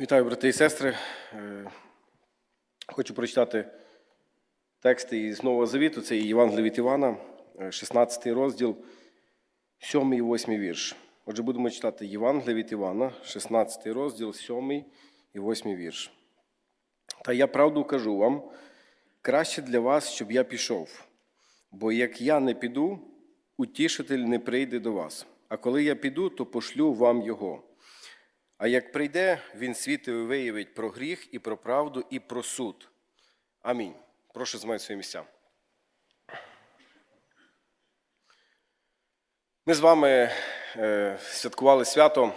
Вітаю, брати і сестри. Е, Хочу прочитати тексти із Нового Завіту. Це Євангелія від Івана, е, 16 розділ, 7 і 8 вірш. Отже, будемо читати Євангелія від Івана, 16 розділ, 7 і 8 вірш. Та я правду кажу вам, краще для вас, щоб я пішов. Бо як я не піду, утішитель не прийде до вас. А коли я піду, то пошлю вам його. А як прийде, він світові виявить про гріх і про правду, і про суд. Амінь. Прошу займати свої місця. Ми з вами е, святкували свято,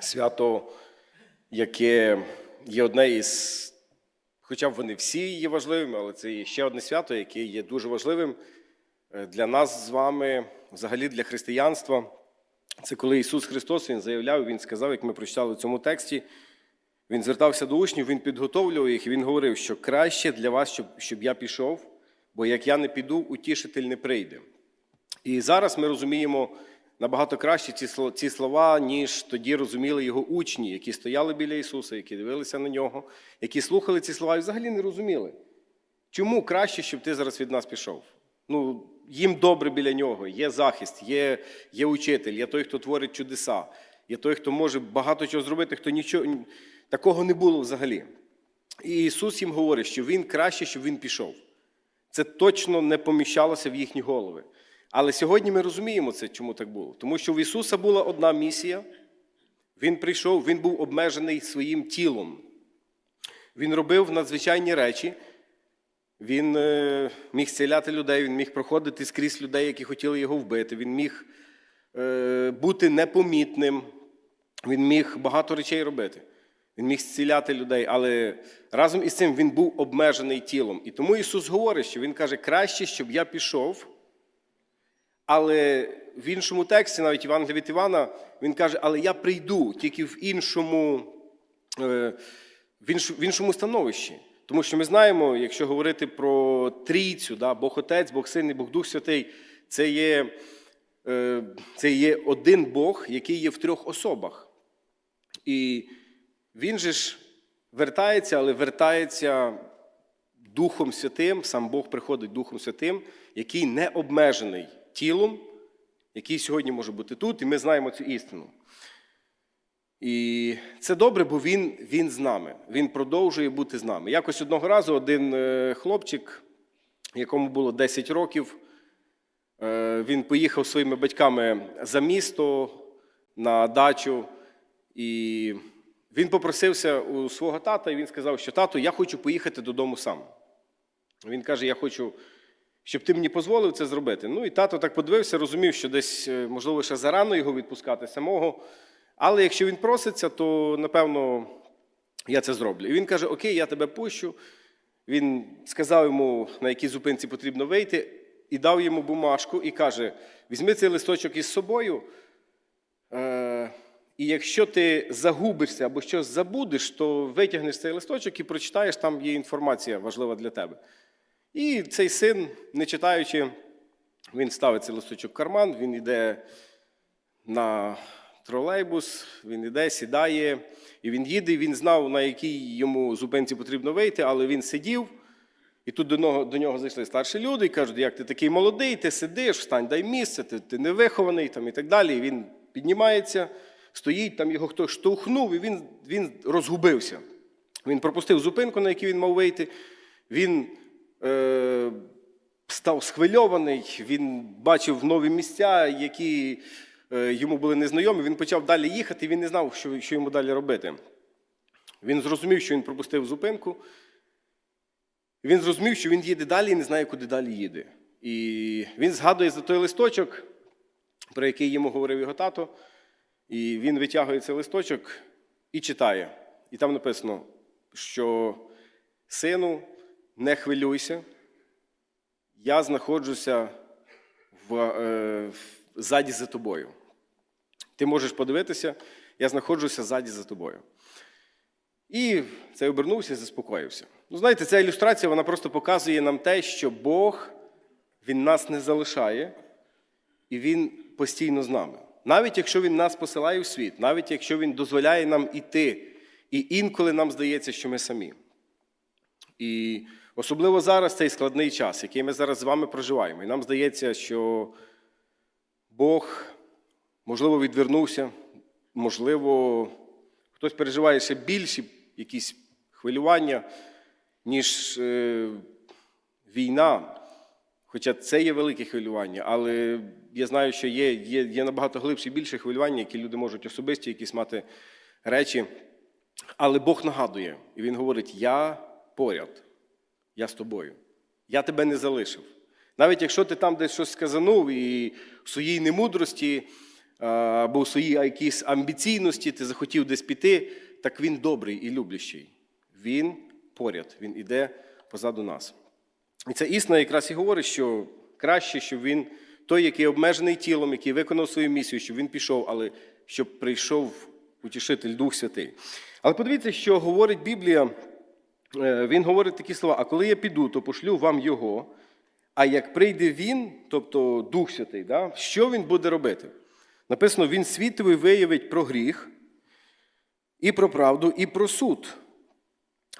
свято, яке є одне із, хоча б вони всі є важливими, але це є ще одне свято, яке є дуже важливим е, для нас з вами, взагалі для християнства. Це коли Ісус Христос Він заявляв, Він сказав, як ми прочитали в цьому тексті, Він звертався до учнів, Він підготовлював їх, і Він говорив, що краще для вас, щоб, щоб я пішов, бо як я не піду, утішитель не прийде. І зараз ми розуміємо набагато краще ці ці слова, ніж тоді розуміли його учні, які стояли біля Ісуса, які дивилися на нього, які слухали ці слова і взагалі не розуміли. Чому краще, щоб ти зараз від нас пішов? Ну, їм добре біля нього, є захист, є, є учитель, є той, хто творить чудеса, є той, хто може багато чого зробити, хто нічого такого не було взагалі. І Ісус їм говорить, що Він краще, щоб Він пішов. Це точно не поміщалося в їхні голови. Але сьогодні ми розуміємо це, чому так було. Тому що в Ісуса була одна місія. Він прийшов, він був обмежений своїм тілом. Він робив надзвичайні речі. Він е, міг зціляти людей, він міг проходити скрізь людей, які хотіли його вбити. Він міг е, бути непомітним, він міг багато речей робити. Він міг зціляти людей, але разом із цим він був обмежений тілом. І тому Ісус говорить, що Він каже, краще, щоб я пішов. Але в іншому тексті, навіть Івангелія від Івана, він каже, але я прийду тільки в іншому, е, в іншому становищі. Тому що ми знаємо, якщо говорити про трійцю, да, Бог Отець, Бог Син і Бог Дух Святий, це є, е, це є один Бог, який є в трьох особах. І він же ж вертається, але вертається Духом Святим, сам Бог приходить Духом Святим, який не обмежений тілом, який сьогодні може бути тут, і ми знаємо цю істину. І це добре, бо він, він з нами. Він продовжує бути з нами. Якось одного разу один е, хлопчик, якому було 10 років, е, він поїхав своїми батьками за місто на дачу, і він попросився у свого тата, і він сказав, що тато, я хочу поїхати додому сам. Він каже: Я хочу, щоб ти мені дозволив це зробити. Ну і тато так подивився, розумів, що десь, е, можливо, ще зарано його відпускати самого. Але якщо він проситься, то напевно я це зроблю. І він каже: Окей, я тебе пущу. Він сказав йому, на якій зупинці потрібно вийти, і дав йому бумажку і каже: візьми цей листочок із собою. Е, і якщо ти загубишся або щось забудеш, то витягнеш цей листочок і прочитаєш, там є інформація важлива для тебе. І цей син, не читаючи, він ставить цей листочок в карман, він йде на тролейбус, він йде, сідає, і він їде, він знав, на якій йому зупинці потрібно вийти, але він сидів. І тут до нього, до нього зайшли старші люди і кажуть, як ти такий молодий, ти сидиш, встань, дай місце, ти, ти не вихований там, і так далі. І він піднімається, стоїть, там його хтось штовхнув, і він, він розгубився. Він пропустив зупинку, на якій він мав вийти. Він е, став схвильований, він бачив нові місця, які йому були незнайомі. Він почав далі їхати, він не знав, що, що йому далі робити. Він зрозумів, що він пропустив зупинку. Він зрозумів, що він їде далі і не знає, куди далі їде. І він згадує за той листочок, про який йому говорив його тато. І він витягує цей листочок і читає. І там написано, що сину, не хвилюйся, я знаходжуся в, е, ззаді за тобою. Ти можеш подивитися, я знаходжуся ззаді за тобою. І цей обернувся і заспокоївся. Ну, знаєте, ця ілюстрація вона просто показує нам те, що Бог Він нас не залишає, і Він постійно з нами. Навіть якщо Він нас посилає в світ, навіть якщо Він дозволяє нам іти І інколи нам здається, що ми самі. І особливо зараз цей складний час, який ми зараз з вами проживаємо. І нам здається, що Бог, можливо, відвернувся, можливо, хтось переживає ще більші якісь хвилювання, ніж е, війна. Хоча це є велике хвилювання, але я знаю, що є, є, є набагато глибші більше хвилювання, які люди можуть особисті якісь мати речі. Але Бог нагадує, і Він говорить: Я поряд, я з тобою. Я тебе не залишив. Навіть якщо ти там десь щось сказанув і в своїй немудрості або в своїй якійсь амбіційності ти захотів десь піти, так він добрий і люблящий. Він поряд, він іде позаду нас. І ця істина якраз і говорить, що краще, щоб він, той, який обмежений тілом, який виконав свою місію, щоб він пішов, але щоб прийшов утішитель Дух Святий. Але подивіться, що говорить Біблія. Е, Він говорить такі слова: а коли я піду, то пошлю вам його. А як прийде він, тобто Дух Святий, да, що він буде робити? Написано: Він світовий виявить про гріх, і про правду, і про суд.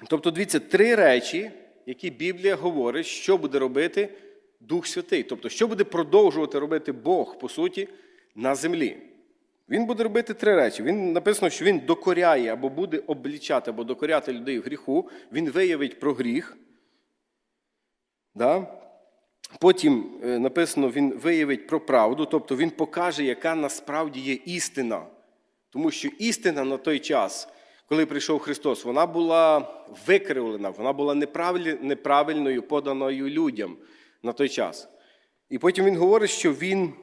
Тобто, дивіться, три речі, які Біблія говорить, що буде робити Дух Святий. Тобто, що буде продовжувати робити Бог, по суті, на землі. Він буде робити три речі. Він написано, що він докоряє або буде облічати, або докоряти людей в гріху, він виявить про гріх. Да? Потім е, написано, він виявить про правду, тобто він покаже, яка насправді є істина. Тому що істина на той час, коли прийшов Христос, вона була викривлена, вона була неправильною, поданою людям на той час. І потім він говорить, що він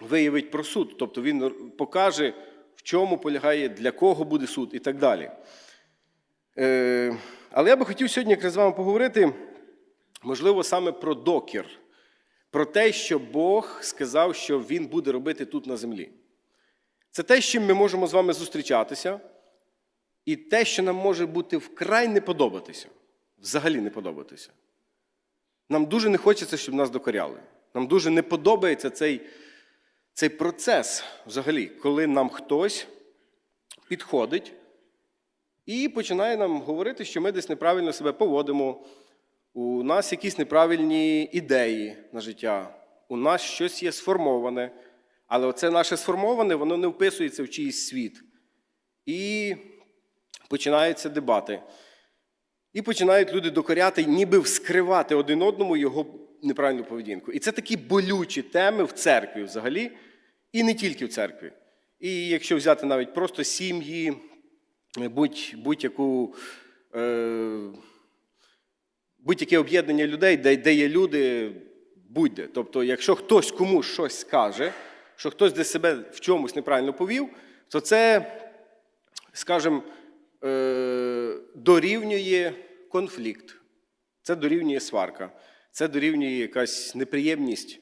виявить про суд, тобто він покаже, в чому полягає, для кого буде суд і так далі. Е, Але я би хотів сьогодні якраз з вами поговорити, можливо, саме про докір, про те, що Бог сказав, що Він буде робити тут на землі. Це те, з чим ми можемо з вами зустрічатися, і те, що нам може бути вкрай не подобатися, взагалі не подобатися. Нам дуже не хочеться, щоб нас докоряли. Нам дуже не подобається цей, цей процес взагалі, коли нам хтось підходить і починає нам говорити, що ми десь неправильно себе поводимо, у нас якісь неправильні ідеї на життя, у нас щось є сформоване, але оце наше сформоване, воно не вписується в чийсь світ. І починаються дебати. І починають люди докоряти, ніби вскривати один одному його неправильну поведінку. І це такі болючі теми в церкві взагалі, і не тільки в церкві. І якщо взяти навіть просто сім'ї, будь- будь-яку. Е, будь-яке об'єднання людей, де, де є люди, будь-де. Тобто, якщо хтось комусь щось скаже, що хтось десь себе в чомусь неправильно повів, то це, скажімо, е, дорівнює конфлікт, це дорівнює сварка, це дорівнює якась неприємність.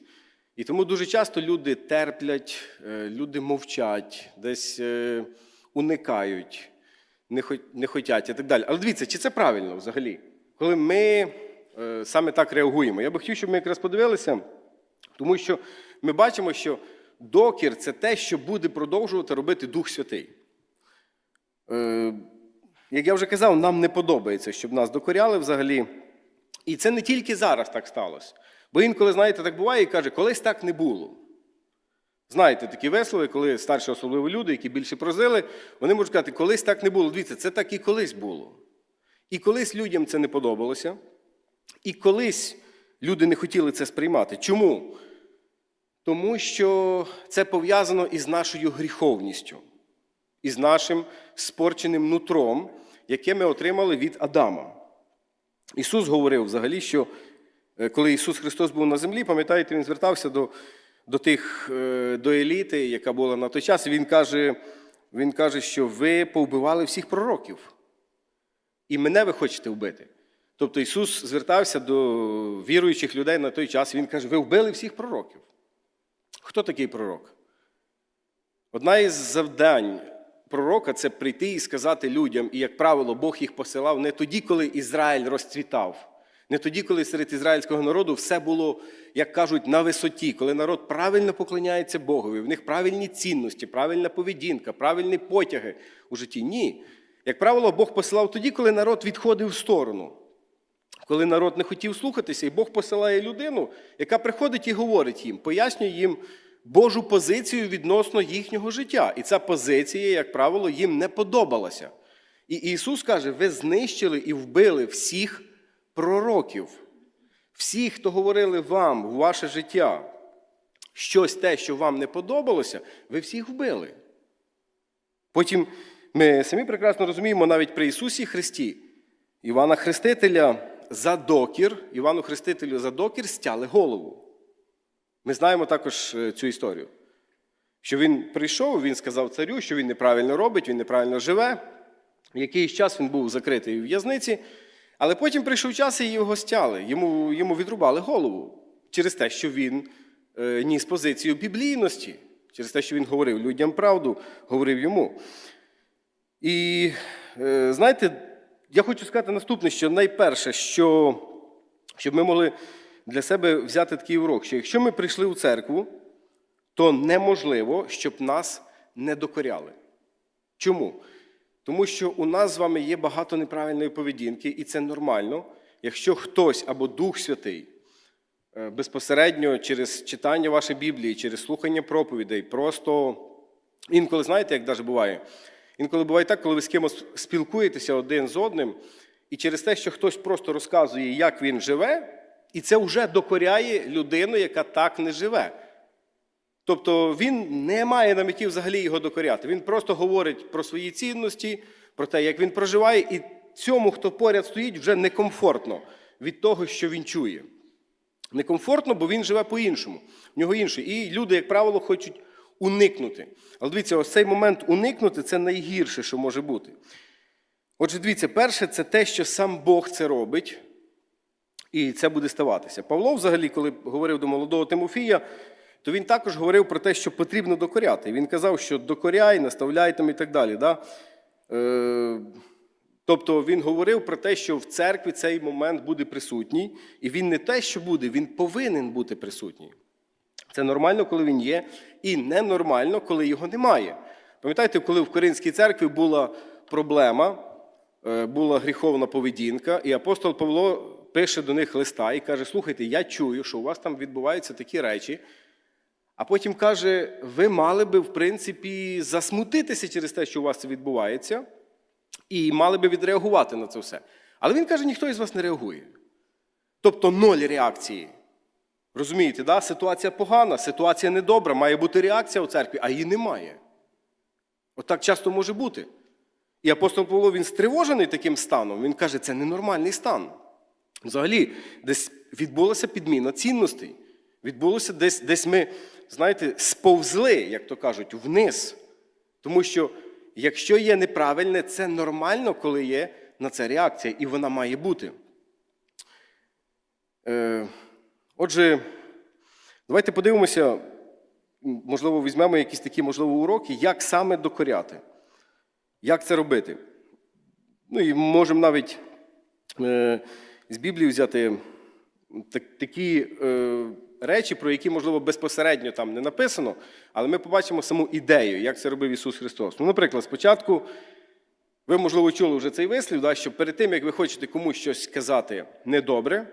І тому дуже часто люди терплять, е, люди мовчать, десь е, уникають, не хотять і так далі. Але дивіться, чи це правильно взагалі? Коли ми е, саме так реагуємо. Я би хотів, щоб ми якраз подивилися, тому що ми бачимо, що докір це те, що буде продовжувати робити Дух Святий. Е, Як я вже казав, нам не подобається, щоб нас докоряли взагалі. І це не тільки зараз так сталося. Бо інколи, знаєте, так буває і каже, колись так не було. Знаєте, такі вислови, коли старші особливо люди, які більше прозили, вони можуть сказати, колись так не було. Дивіться, це так і колись було. І колись людям це не подобалося, і колись люди не хотіли це сприймати. Чому? Тому що це пов'язано із нашою гріховністю, із нашим спорченим нутром, яке ми отримали від Адама. Ісус говорив взагалі, що е, коли Ісус Христос був на землі, пам'ятаєте, Він звертався до, до тих, е, до еліти, яка була на той час, і Він каже, він каже, що ви повбивали всіх пророків. І мене ви хочете вбити. Тобто Ісус звертався до віруючих людей на той час, і Він каже, ви вбили всіх пророків. Хто такий пророк? Одна із завдань пророка це прийти і сказати людям, і, як правило, Бог їх посилав не тоді, коли Ізраїль розцвітав, не тоді, коли серед ізраїльського народу все було, як кажуть, на висоті, коли народ правильно поклоняється Богові, в них правильні цінності, правильна поведінка, правильні потяги у житті. Ні. Як правило, Бог посилав тоді, коли народ відходив в сторону. Коли народ не хотів слухатися, і Бог посилає людину, яка приходить і говорить їм, пояснює їм Божу позицію відносно їхнього життя. І ця позиція, як правило, їм не подобалася. І Ісус каже: ви знищили і вбили всіх пророків, всіх, хто говорили вам в ваше життя, щось те, що вам не подобалося, ви всіх вбили. Потім ми самі прекрасно розуміємо навіть при Ісусі Христі, Івана Хрестителя за докір, Івану Хрестителю за докір стяли голову. Ми знаємо також е, цю історію. Що він прийшов, він сказав царю, що він неправильно робить, він неправильно живе. Якийсь час він був закритий у в'язниці, але потім прийшов час і його стяли, йому, йому відрубали голову через те, що він е, ніс позицію біблійності, через те, що він говорив людям правду, говорив йому. І е, знаєте, я хочу сказати наступне, що найперше, що, щоб ми могли для себе взяти такий урок, що якщо ми прийшли у церкву, то неможливо, щоб нас не докоряли. Чому? Тому що у нас з вами є багато неправильної поведінки, і це нормально, якщо хтось або Дух Святий е, безпосередньо через читання вашої Біблії, через слухання проповідей, просто інколи, знаєте, як навіть буває? Інколи буває так, коли ви з кимось спілкуєтеся один з одним, і через те, що хтось просто розказує, як він живе, і це вже докоряє людину, яка так не живе. Тобто він не має намітів взагалі його докоряти. Він просто говорить про свої цінності, про те, як він проживає, і цьому, хто поряд стоїть, вже некомфортно від того, що він чує. Некомфортно, бо він живе по-іншому. В нього інше. І люди, як правило, хочуть уникнути. Але дивіться, ось цей момент уникнути це найгірше, що може бути. Отже, дивіться, перше, це те, що сам Бог це робить, і це буде ставатися. Павло, взагалі, коли говорив до молодого Тимофія, то він також говорив про те, що потрібно докоряти. Він казав, що докоряй, наставляй там і так далі. Да? Е, тобто він говорив про те, що в церкві цей момент буде присутній, і він не те, що буде, він повинен бути присутній. Це нормально, коли він є, і ненормально, коли його немає. Пам'ятаєте, коли в Коринській церкві була проблема, е, була гріховна поведінка, і апостол Павло пише до них листа і каже: Слухайте, я чую, що у вас там відбуваються такі речі. А потім каже: ви мали би, в принципі, засмутитися через те, що у вас це відбувається, і мали би відреагувати на це все. Але він каже, ніхто із вас не реагує. Тобто ноль реакції. Розумієте, да? ситуація погана, ситуація недобра, має бути реакція у церкві, а її немає. Отак часто може бути. І апостол Павло він стривожений таким станом. Він каже, це ненормальний стан. Взагалі, десь відбулася підміна цінностей. Відбулося десь, десь ми, знаєте, сповзли, як то кажуть, вниз. Тому що якщо є неправильне, це нормально, коли є на це реакція, і вона має бути. Е, Отже, давайте подивимося, можливо, візьмемо якісь такі, можливо, уроки, як саме докоряти. Як це робити? Ну і можемо навіть е, з Біблії взяти так, такі е, речі, про які, можливо, безпосередньо там не написано, але ми побачимо саму ідею, як це робив Ісус Христос. Ну, наприклад, спочатку ви, можливо, чули вже цей вислів, да, що перед тим, як ви хочете комусь щось сказати недобре,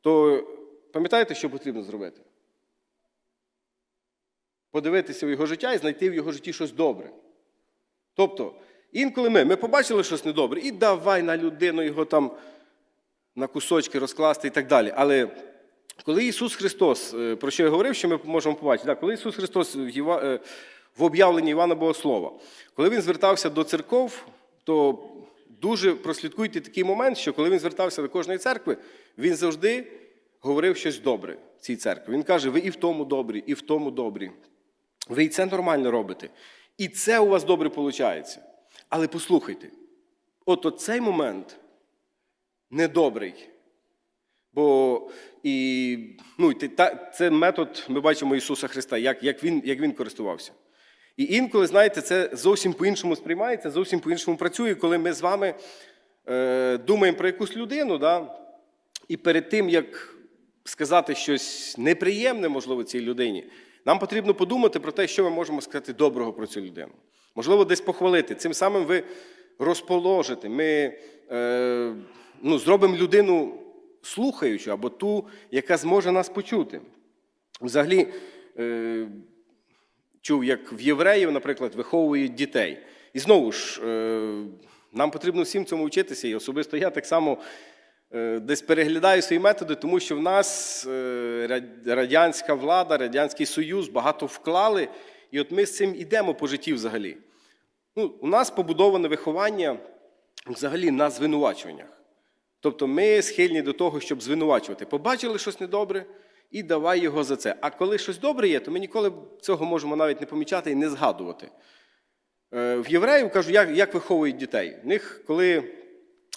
то пам'ятаєте, що потрібно зробити? Подивитися в його життя і знайти в його житті щось добре. Тобто, інколи ми, ми побачили щось недобре, і давай на людину його там на кусочки розкласти і так далі. Але коли Ісус Христос, е, про що я говорив, що ми можемо побачити, да, коли Ісус Христос в, Єва, е, в об'явленні Івана Богослова, коли Він звертався до церков, то дуже прослідкуйте такий момент, що коли він звертався до кожної церкви, він завжди говорив щось добре в цій церкві. Він каже: ви і в тому добрі, і в тому добрі. Ви і це нормально робите. І це у вас добре виходить. Але послухайте, от цей момент недобрий. Бо і, ну, це метод, ми бачимо Ісуса Христа, як, як, Він, як Він користувався. І інколи, знаєте, це зовсім по-іншому сприймається, зовсім по-іншому працює, коли ми з вами е, думаємо про якусь людину, да, і перед тим, як сказати щось неприємне, можливо, цій людині, нам потрібно подумати про те, що ми можемо сказати доброго про цю людину. Можливо, десь похвалити. Цим самим ви розположити, ми е, ну, зробимо людину слухаючу або ту, яка зможе нас почути. Взагалі, е, чув, як в євреїв, наприклад, виховують дітей. І знову ж, е, нам потрібно всім цьому вчитися, і особисто я так само десь переглядаю свої методи, тому що в нас е, радянська влада, Радянський Союз багато вклали, і от ми з цим ідемо по житті взагалі. Ну, у нас побудоване виховання взагалі на звинувачуваннях. Тобто ми схильні до того, щоб звинувачувати. Побачили щось недобре і давай його за це. А коли щось добре є, то ми ніколи цього можемо навіть не помічати і не згадувати. Е, В євреїв кажу, як, як виховують дітей. В них, коли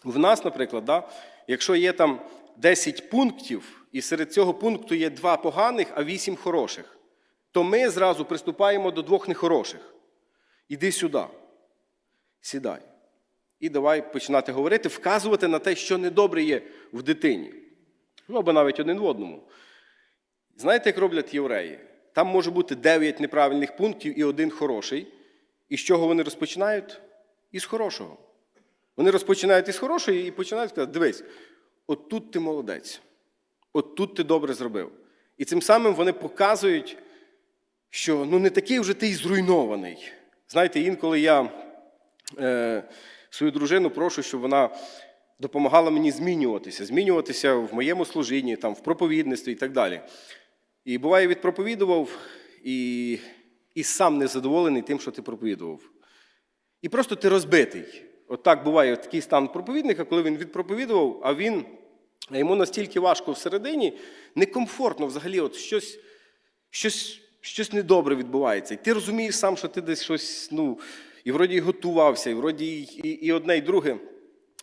в нас, наприклад, да, якщо є там 10 пунктів, і серед цього пункту є два поганих, а 8 хороших, то ми зразу приступаємо до двох нехороших. Іди сюди, сідай. І давай починати говорити, вказувати на те, що недобре є в дитині. Ну, або навіть один в одному. Знаєте, як роблять євреї? Там може бути 9 неправильних пунктів і один хороший. І з чого вони розпочинають? Із хорошого. Вони розпочинають із хорошої і починають сказати: дивись, от тут ти молодець, от тут ти добре зробив. І цим самим вони показують, що ну не такий вже ти й зруйнований. Знаєте, інколи я е, свою дружину прошу, щоб вона допомагала мені змінюватися, змінюватися в моєму служінні, там, в проповідництві і так далі. І буває, відпроповідував і, і сам незадоволений тим, що ти проповідував. І просто ти розбитий. От так буває такий стан проповідника, коли він відпроповідував, а він а йому настільки важко всередині, некомфортно взагалі, от щось, щось, щось недобре відбувається. І ти розумієш сам, що ти десь щось, ну, і вроді й готувався, і вроді і, і, і одне, і друге.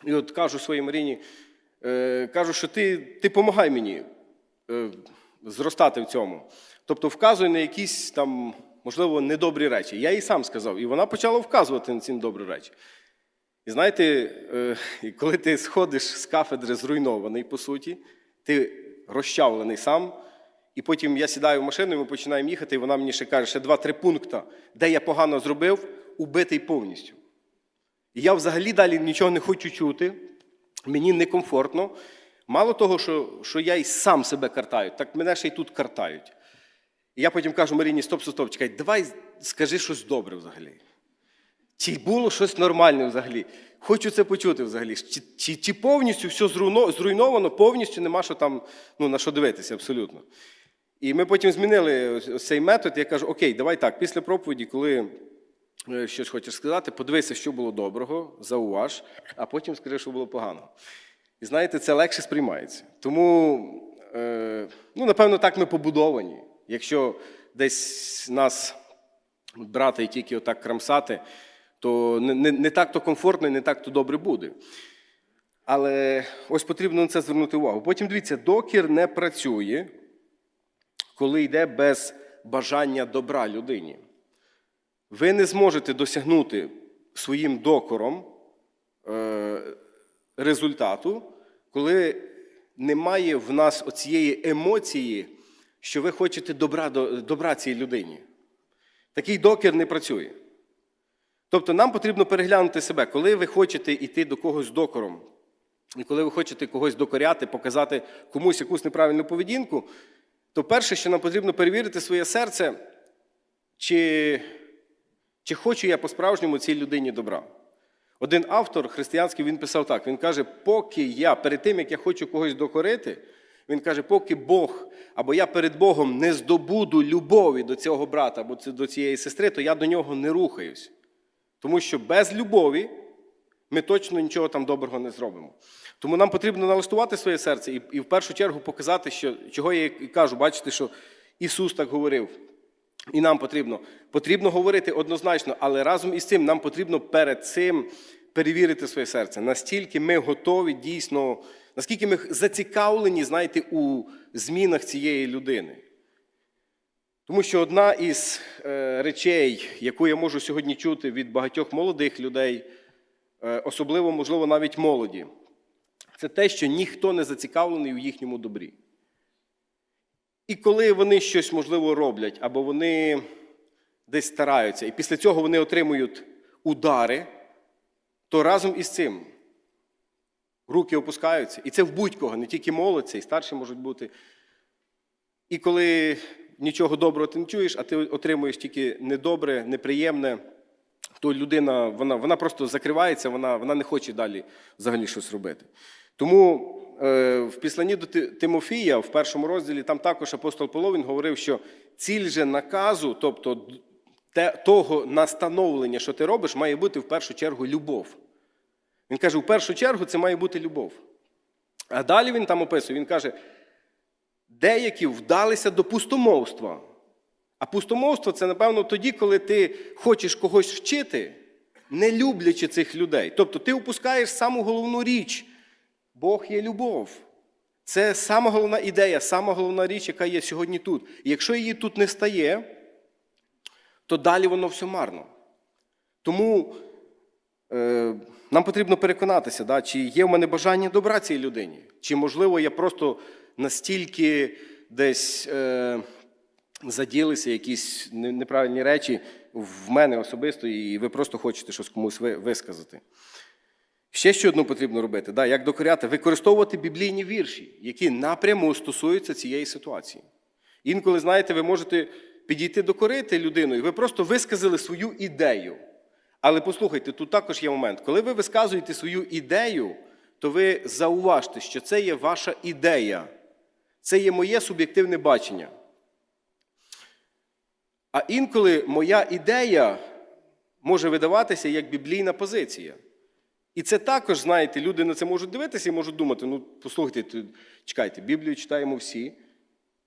І от кажу своїй Маріні, е, кажу, що ти, ти помагай мені е, зростати в цьому. Тобто вказуй на якісь там, можливо, недобрі речі. Я їй сам сказав, і вона почала вказувати на ці недобрі речі. І знаєте, е, коли ти сходиш з кафедри зруйнований, по суті, ти розчавлений сам, і потім я сідаю в машину, і ми починаємо їхати, і вона мені ще каже, ще два-три пункти, де я погано зробив, убитий повністю. І я взагалі далі нічого не хочу чути, мені некомфортно. Мало того, що, що я і сам себе картаю, так мене ще й тут картають. І я потім кажу Маріні, стоп, стоп, стоп, чекай, давай скажи щось добре взагалі. Чи було щось нормальне взагалі? Хочу це почути взагалі. Чи, чи, чи повністю все зруйновано, повністю нема що там, ну, на що дивитися абсолютно. І ми потім змінили цей метод. Я кажу, окей, давай так, після проповіді, коли е, щось хочеш сказати, подивися, що було доброго, зауваж, а потім скажи, що було погано. І знаєте, це легше сприймається. Тому, е, ну, напевно, так ми побудовані. Якщо десь нас брати і тільки отак крамсати, то не, не, не так то комфортно і не так то добре буде. Але ось потрібно на це звернути увагу. Потім дивіться, докір не працює, коли йде без бажання добра людині. Ви не зможете досягнути своїм докором е, результату, коли немає в нас оцієї емоції, що ви хочете добра, добра цій людині. Такий докір не працює. Тобто нам потрібно переглянути себе, коли ви хочете йти до когось докором, і коли ви хочете когось докоряти, показати комусь якусь неправильну поведінку, то перше, що нам потрібно перевірити своє серце, чи, чи хочу я по-справжньому цій людині добра. Один автор християнський він писав так: він каже, поки я перед тим, як я хочу когось докорити, він каже, поки Бог або я перед Богом не здобуду любові до цього брата або до цієї сестри, то я до нього не рухаюсь. Тому що без любові ми точно нічого там доброго не зробимо. Тому нам потрібно налаштувати своє серце і, і в першу чергу показати, що, чого я і кажу, бачите, що Ісус так говорив. І нам потрібно. Потрібно говорити однозначно, але разом із цим нам потрібно перед цим перевірити своє серце. Настільки ми готові дійсно, наскільки ми зацікавлені, знаєте, у змінах цієї людини. Тому що одна із е, речей, яку я можу сьогодні чути від багатьох молодих людей, е, особливо, можливо, навіть молоді, це те, що ніхто не зацікавлений у їхньому добрі. І коли вони щось, можливо, роблять, або вони десь стараються, і після цього вони отримують удари, то разом із цим руки опускаються. І це в будь-кого, не тільки молодь, це і старші можуть бути. І коли нічого доброго ти не чуєш, а ти отримуєш тільки недобре, неприємне, то людина вона, вона просто закривається, вона, вона не хоче далі взагалі щось робити. Тому е, в післанні до Тимофія, в першому розділі, там також апостол Павло, він говорив, що ціль же наказу, тобто те, того настановлення, що ти робиш, має бути в першу чергу любов. Він каже, в першу чергу це має бути любов. А далі він там описує, він каже, деякі вдалися до пустомовства. А пустомовство це, напевно, тоді, коли ти хочеш когось вчити, не люблячи цих людей. Тобто ти упускаєш саму головну річ. Бог є любов. Це сама головна ідея, сама головна річ, яка є сьогодні тут. І якщо її тут не стає, то далі воно все марно. Тому е, нам потрібно переконатися, да, чи є в мене бажання добра цій людині, чи, можливо, я просто настільки десь е, заділися якісь неправильні речі в мене особисто, і ви просто хочете щось комусь висказати. Ще що одну потрібно робити, да, як докоряти, використовувати біблійні вірші, які напряму стосуються цієї ситуації. Інколи, знаєте, ви можете підійти докорити людину, і ви просто висказали свою ідею. Але послухайте, тут також є момент. Коли ви висказуєте свою ідею, то ви зауважте, що це є ваша ідея. Це є моє суб'єктивне бачення. А інколи моя ідея може видаватися як біблійна позиція. І це також, знаєте, люди на це можуть дивитися і можуть думати: ну, послухайте, чекайте, Біблію читаємо всі.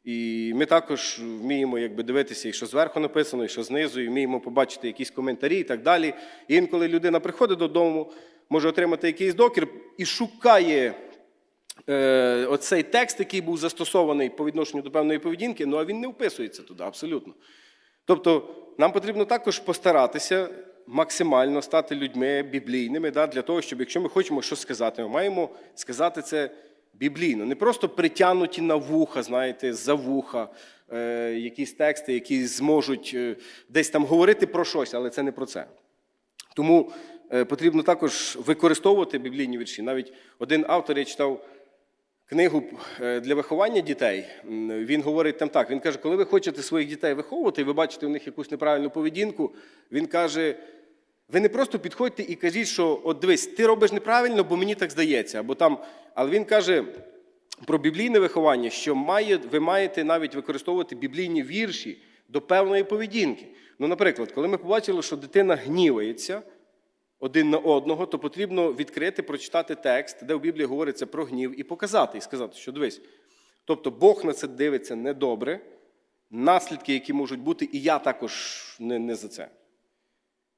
І ми також вміємо якби, дивитися, і що зверху написано, і що знизу, і вміємо побачити якісь коментарі і так далі. І інколи людина приходить додому, може отримати якийсь докір і шукає оцей текст, який був застосований по відношенню до певної поведінки, ну а він не вписується туди абсолютно. Тобто нам потрібно також постаратися максимально стати людьми біблійними, да, для того, щоб якщо ми хочемо щось сказати, ми маємо сказати це біблійно. Не просто притягнуті на вуха, знаєте, за вуха, е, якісь тексти, які зможуть е, десь там говорити про щось, але це не про це. Тому е, потрібно також використовувати біблійні вірші. Навіть один автор я читав книгу е, для виховання дітей. Він говорить там так: він каже, коли ви хочете своїх дітей виховувати, і ви бачите в них якусь неправильну поведінку, він каже. Ви не просто підходьте і кажіть, що от дивись, ти робиш неправильно, бо мені так здається. Або там, але він каже про біблійне виховання, що має, ви маєте навіть використовувати біблійні вірші до певної поведінки. Ну, наприклад, коли ми побачили, що дитина гнівається один на одного, то потрібно відкрити, прочитати текст, де в Біблії говориться про гнів, і показати, і сказати, що дивись. Тобто Бог на це дивиться недобре, наслідки, які можуть бути, і я також не, не за це.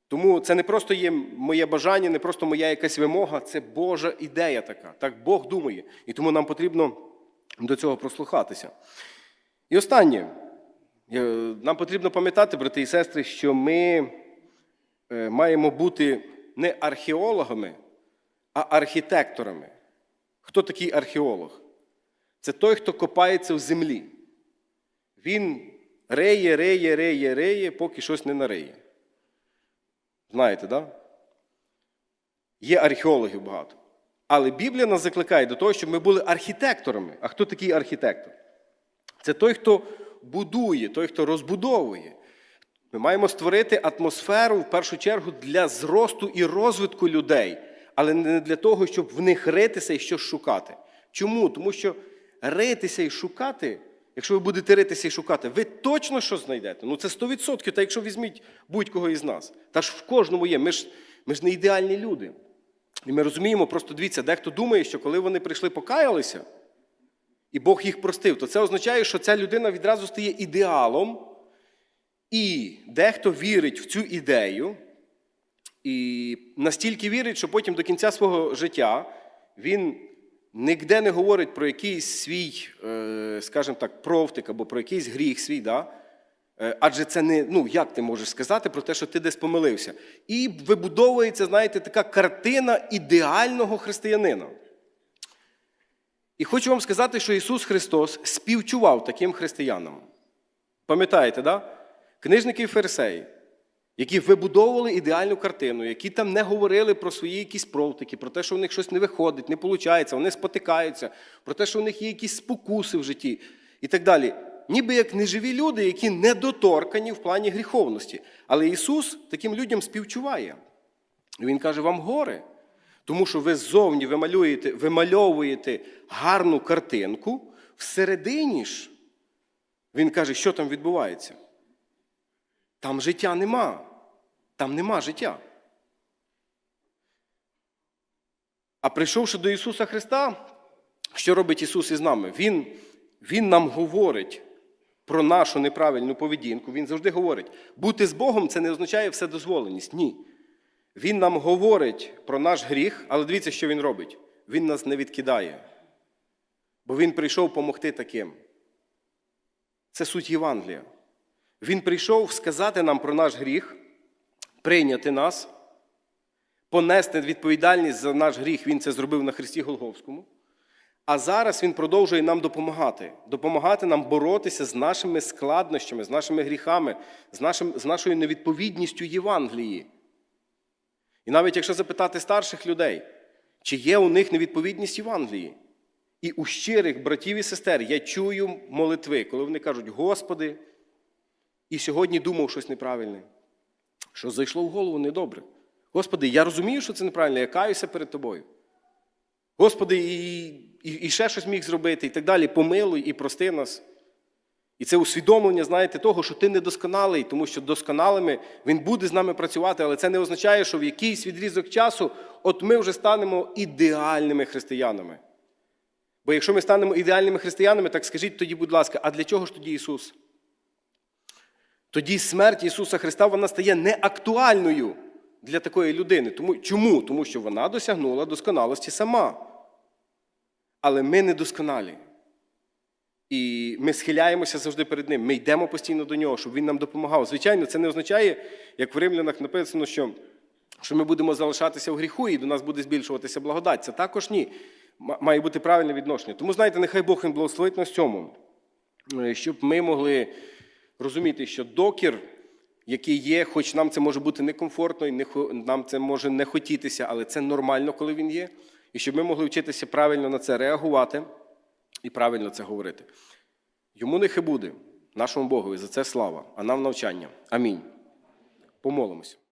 Тому це не просто є моє бажання, не просто моя якась вимога, це Божа ідея така. Так Бог думає. І тому нам потрібно до цього прослухатися. І останнє. Нам потрібно пам'ятати, брати і сестри, що ми е, маємо бути не археологами, а архітекторами. Хто такий археолог? Це той, хто копається в землі. Він реє, реє, реє, реє, поки щось не нариє. Знаєте, да? Є археологів багато. Але Біблія нас закликає до того, щоб ми були архітекторами. А хто такий архітектор? Це той, хто будує, той, хто розбудовує. Ми маємо створити атмосферу в першу чергу для зросту і розвитку людей, але не для того, щоб в них ритися і щось шукати. Чому? Тому що ритися і шукати, якщо ви будете ритися і шукати, ви точно щось знайдете. Ну це 100%, та якщо візьміть будь-кого із нас. Та ж в кожному є. Ми ж, ми ж не ідеальні люди. І ми розуміємо, просто дивіться, дехто думає, що коли вони прийшли, покаялися, і Бог їх простив, то це означає, що ця людина відразу стає ідеалом. І дехто вірить в цю ідею, і настільки вірить, що потім до кінця свого життя він ніде не говорить про якийсь свій, е, скажімо так, провтик або про якийсь гріх свій. Да? Е, Адже це не, ну як ти можеш сказати про те, що ти десь помилився. І вибудовується, знаєте, така картина ідеального християнина. І хочу вам сказати, що Ісус Христос співчував таким християнам. Пам'ятаєте, да? Книжники і фарисеї. які вибудовували ідеальну картину, які там не говорили про свої якісь провтики, про те, що в них щось не виходить, не виходить, вони спотикаються, про те, що в них є якісь спокуси в житті і так далі. Ніби як неживі люди, які недоторкані в плані гріховності. Але Ісус таким людям співчуває. Він каже: вам горе. Тому що ви ззовні вималюєте, вимальовуєте гарну картинку, всередині ж він каже, що там відбувається. Там життя нема. Там нема життя. А прийшовши до Ісуса Христа, що робить Ісус із нами? Він, він нам говорить про нашу неправильну поведінку. Він завжди говорить: бути з Богом це не означає вседозволеність. Ні. Він нам говорить про наш гріх, але дивіться, що він робить. Він нас не відкидає. Бо Він прийшов помогти таким. Це суть Євангелія. Він прийшов сказати нам про наш гріх, прийняти нас, понести відповідальність за наш гріх. Він це зробив на Христі Голговському. А зараз Він продовжує нам допомагати, допомагати нам боротися з нашими складнощами, з нашими гріхами, з, нашим, з нашою невідповідністю Євангелії. І навіть якщо запитати старших людей, чи є у них невідповідність Євангелії, і у щирих братів і сестер я чую молитви, коли вони кажуть, Господи, і сьогодні думав щось неправильне, що зайшло в голову недобре. Господи, я розумію, що це неправильно, я каюся перед тобою. Господи, і, і, і ще щось міг зробити, і так далі. Помилуй і прости нас. І це усвідомлення, знаєте, того, що ти недосконалий, тому що досконалими він буде з нами працювати, але це не означає, що в якийсь відрізок часу от ми вже станемо ідеальними християнами. Бо якщо ми станемо ідеальними християнами, так скажіть тоді, будь ласка, а для чого ж тоді Ісус? Тоді смерть Ісуса Христа вона стає неактуальною для такої людини. Тому, Чому? Тому що вона досягнула досконалості сама. Але ми недосконалі. І ми схиляємося завжди перед ним. Ми йдемо постійно до нього, щоб він нам допомагав. Звичайно, це не означає, як в римлянах написано, що, що ми будемо залишатися в гріху і до нас буде збільшуватися благодать. Це також ні. Має бути правильне відношення. Тому, знаєте, нехай Бог він благословить нас цьому, е, щоб ми могли розуміти, що докір, який є, хоч нам це може бути некомфортно, і не нам це може не хотітися, але це нормально, коли він є. І щоб ми могли вчитися правильно на це реагувати і правильно це говорити. Йому нехай буде, нашому Богові, за це слава, а нам навчання. Амінь. Помолимося.